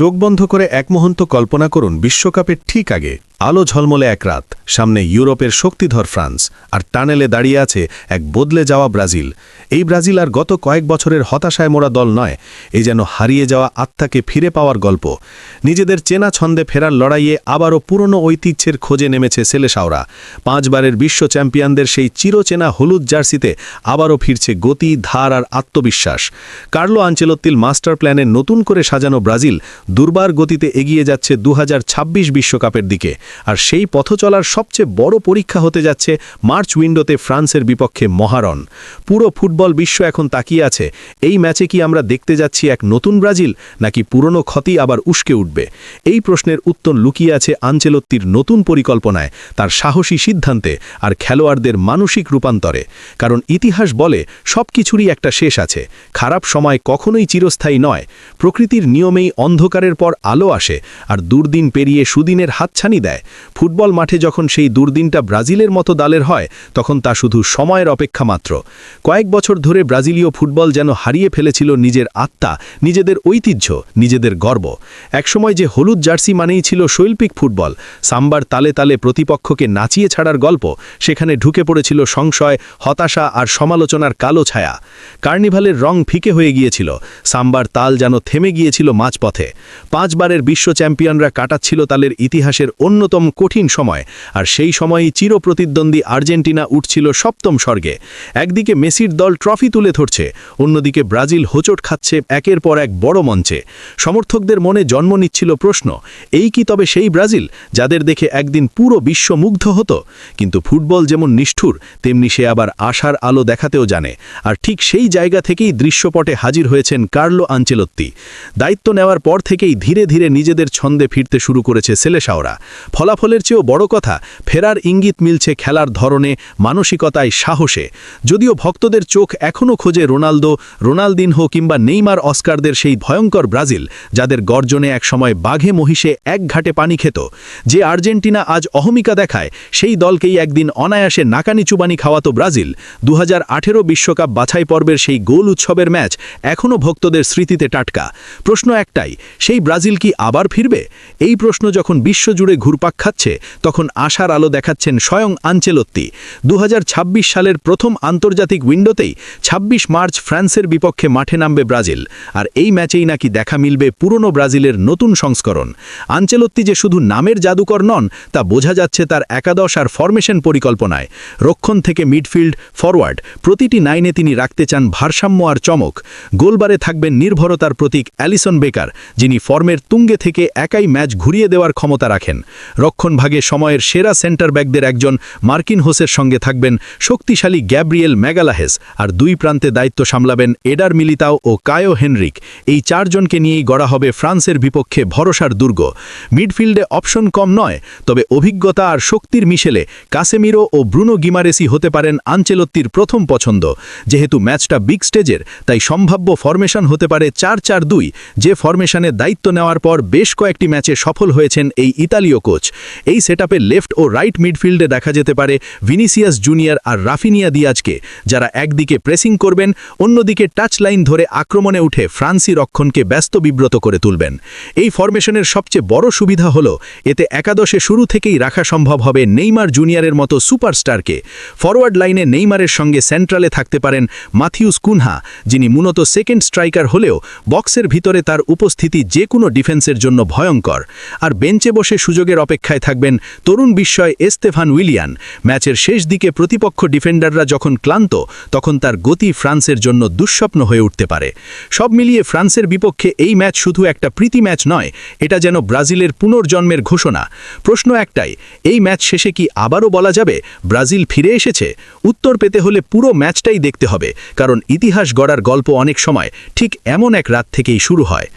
চোখ বন্ধ করে একমহন্ত কল্পনা করুন বিশ্বকাপের ঠিক আগে। আলো ঝলমলে এক রাত, সামনে ইউরোপের শক্তিধর ফ্রান্স, আর টানেলে দাঁড়িয়ে আছে এক বদলে যাওয়া ব্রাজিল। এই ব্রাজিল আর গত কয়েক বছরের হতাশায় মোড়া দল নয়, এই যেন হারিয়ে যাওয়া আত্মাকে ফিরে পাওয়ার গল্প। নিজেদের চেনা ছন্দে ফেরার লড়াইয়ে আবারও পুরনো ঐতিহ্যের খোঁজে নেমেছে সেলেসাওরা। পাঁচবারের বিশ্ব চ্যাম্পিয়নদের সেই চিরচেনা হলুদ জার্সিতে আবারও ফিরছে গতি, ধার আর আত্মবিশ্বাস। কার্লো আঞ্চেলত্তিল মাস্টার প্ল্যানের নতুন করে সাজানো ব্রাজিল দুর্বার গতিতে এগিয়ে যাচ্ছে দু বিশ্বকাপের দিকে। আর সেই পথ চলার সবচেয়ে বড় পরীক্ষা হতে যাচ্ছে মার্চ উইন্ডোতে ফ্রান্সের বিপক্ষে মহারণ। পুরো ফুটবল বিশ্ব এখন তাকিয়ে আছে, এই ম্যাচে কি আমরা দেখতে যাচ্ছি এক নতুন ব্রাজিল, নাকি পুরনো ক্ষতি আবার উস্কে উঠবে? এই প্রশ্নের উত্তর লুকিয়ে আছে আঞ্চেলত্তির নতুন পরিকল্পনায়, তার সাহসী সিদ্ধান্তে আর খেলোয়াড়দের মানসিক রূপান্তরে। কারণ ইতিহাস বলে সব কিছুরই একটা শেষ আছে, খারাপ সময় কখনোই চিরস্থায়ী নয়। প্রকৃতির নিয়মেই অন্ধকারের পর আলো আসে, আর দুর্দিন পেরিয়ে সুদিনের হাতছানি দেয়। ফুটবল মাঠে যখন সেই দুর্দিনটা ব্রাজিলের মতো দালের হয়, তখন তা শুধু সময়ের অপেক্ষা মাত্র। কয়েক বছর ধরে ব্রাজিলীয় ফুটবল যেন হারিয়ে ফেলেছিল নিজের আত্মা, নিজেদের ঐতিহ্য, নিজেদের গর্ব। একসময় যে হলুদ জার্সি মানেই ছিল শৈল্পিক ফুটবল, সাম্বার তালে তালে প্রতিপক্ষকে নাচিয়ে ছাড়ার গল্প, সেখানে ঢুকে পড়েছিল সংশয়, হতাশা আর সমালোচনার কালো ছায়া। কার্নিভালের রং ফিকে হয়ে গিয়েছিল, সাম্বার তাল যেন থেমে গিয়েছিল মাঝপথে। পাঁচবারের বিশ্ব চ্যাম্পিয়নরা কাটাচ্ছিল তালের ইতিহাসের অন্যতম কঠিন সময়, আর সেই সময়ই চিরপ্রতিদ্বন্দ্বী আর্জেন্টিনা উঠছিল সপ্তম স্বর্গে। একদিকে মেসির দল ট্রফি তুলে ধরছে, অন্যদিকে ব্রাজিল হোচট খাচ্ছে একের পর এক বড় মঞ্চে। সমর্থকদের মনে জন্ম নিচ্ছিল প্রশ্ন, এই কি তবে সেই ব্রাজিল, যাদের দেখে একদিন পুরো বিশ্ব মুগ্ধ হতো? কিন্তু ফুটবল যেমন নিষ্ঠুর, তেমনি সে আবার আশার আলো দেখাতেও জানে, আর ঠিক সেই জায়গা থেকেই দৃশ্যপটে হাজির হয়েছেন কার্লো আঞ্চেলত্তি। দায়িত্ব নেওয়ার পর থেকেই ধীরে ধীরে নিজেদের ছন্দে ফিরতে শুরু করেছে সেলেসাওরা। ফলাফলের চেয়েও বড় কথা, ফেরার ইঙ্গিত মিলছে খেলার ধরনে, মানসিকতায় সাহসে। যদিও ভক্তদের চোখ এখনও খোঁজে রোনালদো, রোনালদিনহো কিংবা নেইমার অস্কারদের সেই ভয়ঙ্কর ব্রাজিল, যাদের গর্জনে একসময় বাঘে মহিষে এক ঘাটে পানি খেত। যে আর্জেন্টিনা আজ অহমিকা দেখায়, সেই দলকেই একদিন অনায়াসে নাকানি চুবানি খাওয়াতো ব্রাজিল। দু বিশ্বকাপ বাছাই পর্বের সেই গোল উৎসবের ম্যাচ এখনও ভক্তদের স্মৃতিতে টাটকা। প্রশ্ন একটাই, সেই ব্রাজিল কি আবার ফিরবে? এই প্রশ্ন যখন বিশ্বজুড়ে ঘুরপাক খাচ্ছে, তখন আশার আলো দেখাচ্ছেন স্বয়ং আঞ্চেলত্তি দু সালের প্রথম আন্তর্জাতিক উইন্ডোতেই ২৬ মার্চ ফ্রান্সের বিপক্ষে মাঠে নামবে ব্রাজিল। আর এই ম্যাচেই নাকি দেখা মিলবে পুরনো ব্রাজিলের নতুন সংস্করণ। আঞ্চেলত্তি যে শুধু নামের জাদুকর নন, তা বোঝা যাচ্ছে তার একাদশ আর ফরমেশন পরিকল্পনায়। রক্ষণ থেকে মিডফিল্ড, ফরওয়ার্ড, প্রতিটি নাইনে তিনি রাখতে চান ভারসাম্য আর চমক। গোলবারে থাকবেন নির্ভরতার প্রতীক অ্যালিসন বেকার, যিনি ফর্মের তুঙ্গে থেকে একাই ম্যাচ ঘুরিয়ে দেওয়ার ক্ষমতা রাখেন। রক্ষণ ভাগে সময়ের সেরা সেন্টার ব্যাকদের একজন মার্কিন হোসের সঙ্গে থাকবেন শক্তিশালী গ্যাব্রিয়েল ম্যাগালাহেস আর দুই প্রান্তে দায়িত্ব সামলাবেন এডার মিলিতাও ও কায়ো হেনরিক। এই চারজনকে নিয়েই গড়া হবে ফ্রান্সের বিপক্ষে ভরসার দুর্গ। মিডফিল্ডে অপশন কম নয়, তবে অভিজ্ঞতা আর শক্তির মিশেলে কাসেমিরো ও ব্রুনো গিমারেসি হতে পারেন আঞ্চেলত্তির প্রথম পছন্দ। যেহেতু ম্যাচটা বিগ স্টেজের, তাই সম্ভাব্য ফরমেশন হতে পারে চার চার দুই, যে ফরমেশনে দায়িত্ব নেওয়ার পর বেশ কয়েকটি ম্যাচে সফল হয়েছেন এই ইতালীয় কোচ। এই সেটআপে লেফট ও রাইট মিডফিল্ডে দেখা যেতে পারে ভিনিসিয়াস জুনিয়র আর রাফিনিয়া দিয়াজকে যারা একদিকে প্রেসিং করবেন, অন্যদিকে টাচ লাইন ধরে আক্রমণে উঠে ফ্রান্সি রক্ষণকে ব্যস্ত বিব্রত করে তুলবেন। এই ফরমেশনের সবচেয়ে বড় সুবিধা হল, এতে একাদশে শুরু থেকেই রাখা সম্ভব হবে নেইমার জুনিয়রের মতো সুপারস্টারকে ফরওয়ার্ড লাইনে নেইমারের সঙ্গে সেন্ট্রালে থাকতে পারেন মাথিউস কুনহা যিনি মূলত সেকেন্ড স্ট্রাইকার হলেও বক্সের ভিতরে তার উপস্থিতি যে কোনো ডিফেন্সের জন্য ভয়ঙ্কর। আর বেঞ্চে বসে সুযোগের অপেক্ষায় থাকবেন তরুণ বিস্ময় এস্তেফান উইলিয়ান। ম্যাচের শেষ দিকে প্রতিপক্ষ ডিফেন্ডাররা যখন ক্লান্ত, তখন তার গতি ফ্রান্সের জন্য দুঃস্বপ্ন হয়ে উঠতে পারে। সব মিলিয়ে ফ্রান্সের বিপক্ষে এই ম্যাচ শুধু একটা প্রীতি ম্যাচ নয়, এটা যেন ব্রাজিলের পুনর্জন্মের ঘোষণা। প্রশ্ন একটাই, এই ম্যাচ শেষে কি আবারও বলা যাবে, ব্রাজিল ফিরে এসেছে? উত্তর পেতে হলে পুরো ম্যাচটাই দেখতে হবে, কারণ ইতিহাস গড়ার গল্প অনেক সময় ঠিক এমন এক রাত থেকেই শুরু হয়।